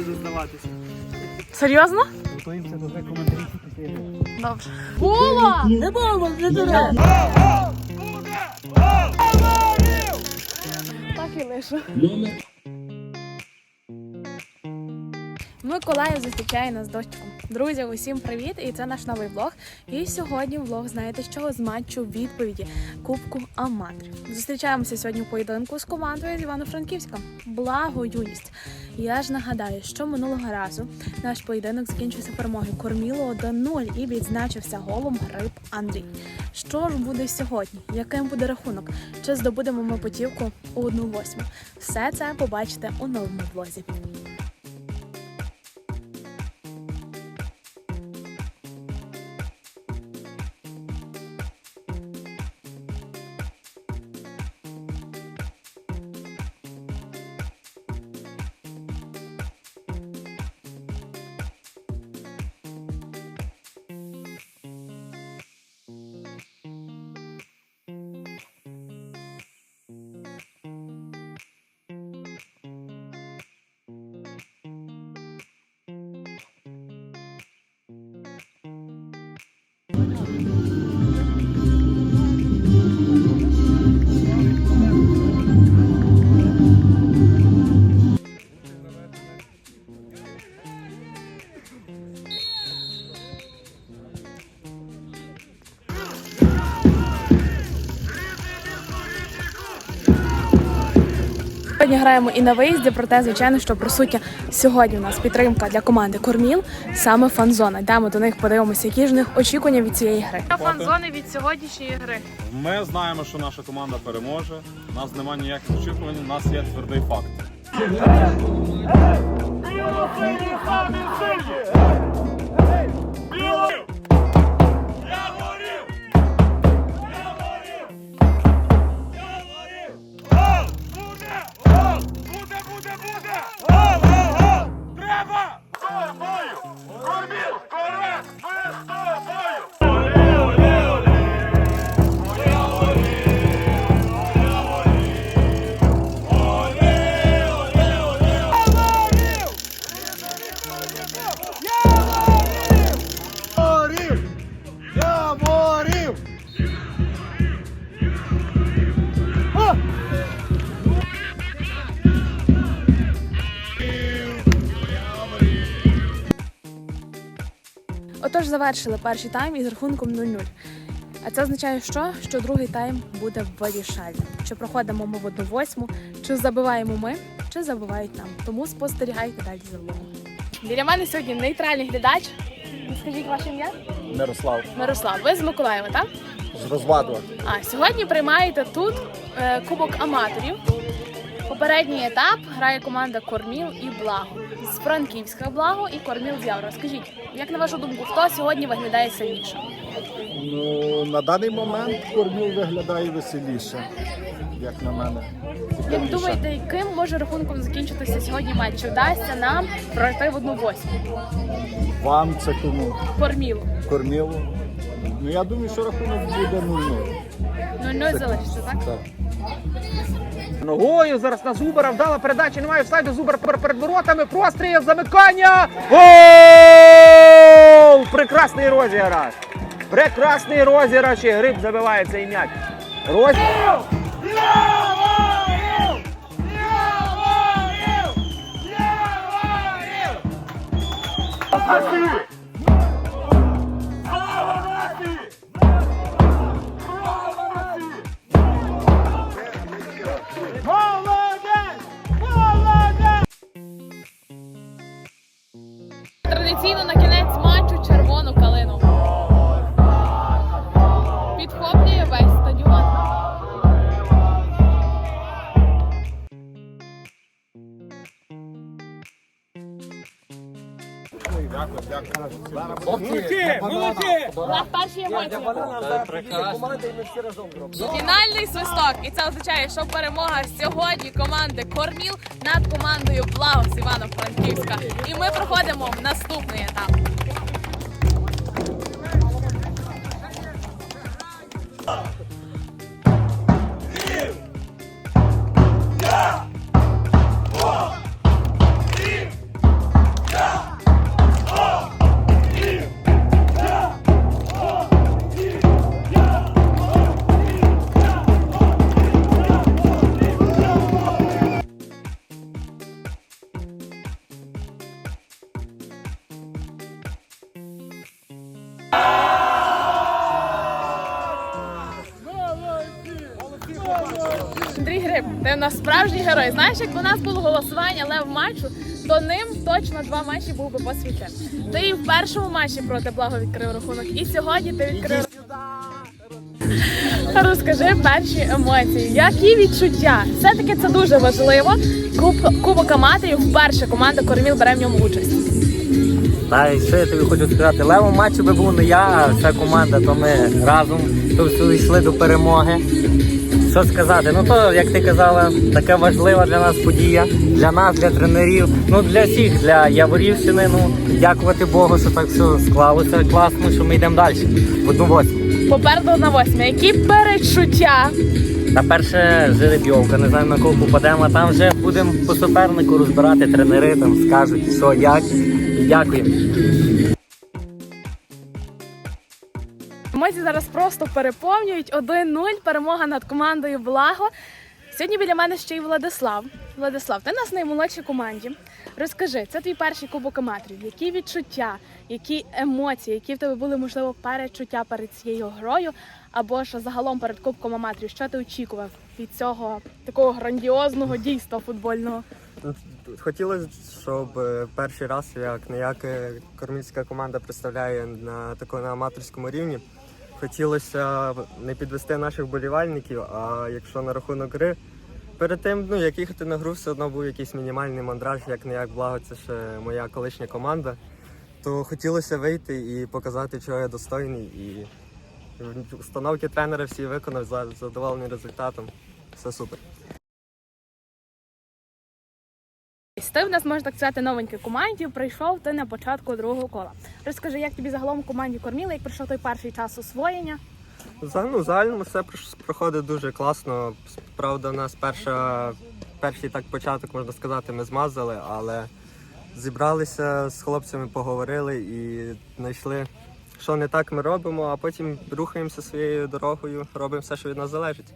може здаватися. Серйозно? Готуємося до коментарів. Добре. Була! Не було, не дуре. Так і лише. Миколаїв зустрічає нас дощиком. Друзі, усім привіт! І це наш новий влог. І сьогодні влог, знаєте, з чого з матчу відповіді Кубку Аматорів. Зустрічаємося сьогодні у поєдинку з командою з Івано-Франківська. Благо юність. Я ж нагадаю, що минулого разу наш поєдинок закінчився перемогою Корміло 1-0 і відзначився голом Гриб Андрій. Що ж буде сьогодні? Яким буде рахунок? Чи здобудемо ми путівку у 1-8? Все це побачите у новому влозі. Thank you. Сьогодні граємо і на виїзді, проте, звичайно, що присутня сьогодні у нас підтримка для команди Корміл, саме фан-зона. Йдемо до них, подивимося, які ж в них очікування від цієї гри. Фан-зони від сьогоднішньої гри. Ми знаємо, що наша команда переможе. У нас немає ніяких очікувань, у нас є твердий факт. Отож, завершили перший тайм із рахунком 0-0. А це означає, що? Що другий тайм буде вирішальним. Чи проходимо ми в одну восьму, чи забиваємо ми, чи забивають нам. Тому спостерігайте далі за влогом. Біля мене сьогодні нейтральний глядач. Скажіть ваше ім'я? Мирослав Мирослав. Ви з Миколаєва, так? з Розвадова. А сьогодні приймаєте тут е, Кубок аматорів. Попередній етап грає команда Корміл і Благо. З Франківська Благо і Корміл з Явро. Скажіть, як на вашу думку, хто сьогодні виглядає сильніше? Ну, на даний момент Корміл виглядає веселіше, як на мене. Як думаєте, яким може рахунком закінчитися сьогодні матч? Чи вдасться нам пройти в одну восьму? Вам це кому? Кормілу. Кормілу? Ну я думаю, що рахунок буде 0-0. 0-0 залишиться, так? Так. Ногою зараз на Зубара вдала передача, немає офсайду, Зубар пер- перед воротами, простріл, замикання. Гол! Прекрасний розіграш. Прекрасний розіграш і Гриб забиває цей м'яч. Розіграш. Традиційно У нас перші емоції. Фінальний свисток. І це означає, що перемога сьогодні команди Корміл над командою Благо з Івано-Франківська. І ми проходимо в наступний етап. Гриб, ти нас справжній герой. Знаєш, як у нас було голосування лев матчу, то ним точно два матчі був би посвячений. Ти і в першому матчі проти благо відкрив рахунок, і сьогодні ти відкрив. Розкажи перші емоції. Які відчуття? Все-таки це дуже важливо. Куб, Кубок Аматорів вперше команда Корміл бере в ньому участь. Та і що я тобі хочу сказати? Левом матчі би був не я, а вся команда, то ми разом тут йшли до перемоги. Що сказати? Ну то, як ти казала, така важлива для нас подія, для нас, для тренерів, ну для всіх, для Яворівщини. Ну дякувати Богу, що так все склалося класно, що ми йдемо далі. В одну восьму. Попереду на восьмі. Які перечуття? Та перше жеребйовка, не знаю на кого попадемо, а там вже будемо по супернику розбирати тренери, там скажуть, що як. Дякуємо. Емоції зараз просто переповнюють 1-0. Перемога над командою Благо. Сьогодні біля мене ще й Владислав. Владислав, ти нас наймолодшій команді. Розкажи, це твій перший кубок аматорів. Які відчуття, які емоції, які в тебе були можливо перечуття перед цією грою, або ж загалом перед кубком аматорів? Що ти очікував від цього такого грандіозного дійства футбольного? Хотілося, щоб е, перший раз як не як команда представляє на такому на аматорському рівні. Хотілося не підвести наших болівальників, а якщо на рахунок гри, перед тим, ну як їхати на гру, все одно був якийсь мінімальний мандраж, як не як благо, це ще моя колишня команда. То хотілося вийти і показати, чого я достойний. І установки тренера всі виконав за- задоволений результатом. Все супер. Ти в нас можна так сказати новенькій команді. Прийшов ти на початку другого кола. Розкажи, як тобі загалом в команді корміли, як пройшов той перший час освоєння? За, ну, загальному все проходить дуже класно. Правда, у нас перша, перший так початок, можна сказати, ми змазали, але зібралися з хлопцями, поговорили і знайшли, що не так ми робимо, а потім рухаємося своєю дорогою, робимо все, що від нас залежить.